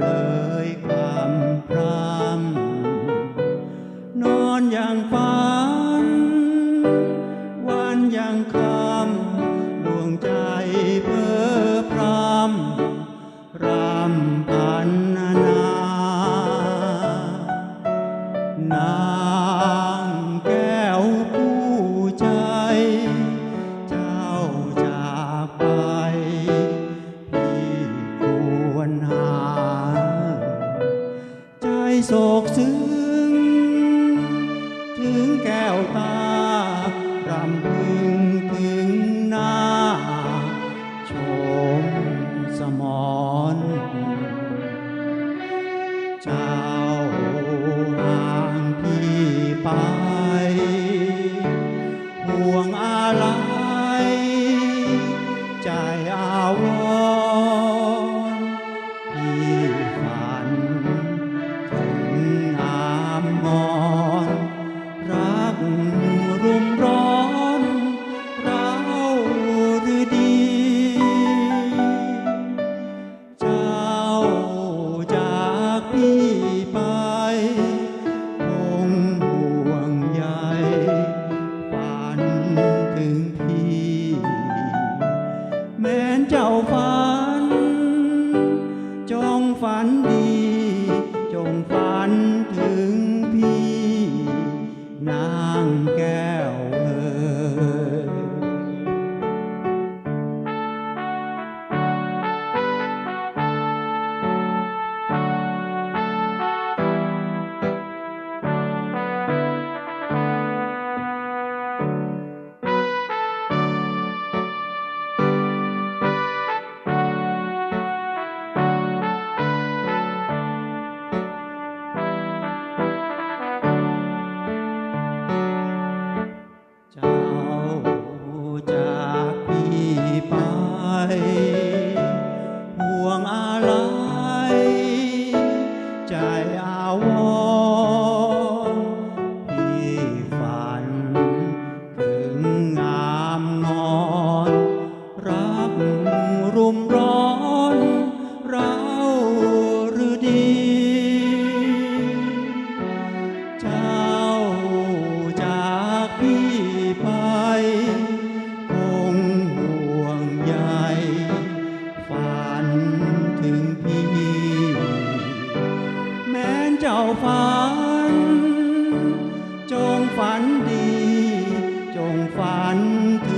เลยความพรำนอนอย่างฝัน วันอย่างคำดวงใจเพ้อพรำรำพันนา โศกซึ้ง ถึงแก้วตารำพึงถึงหน้า ชมสมอนจ้า 表白 I want. ฝัน จงฝันดี จงฝันถึง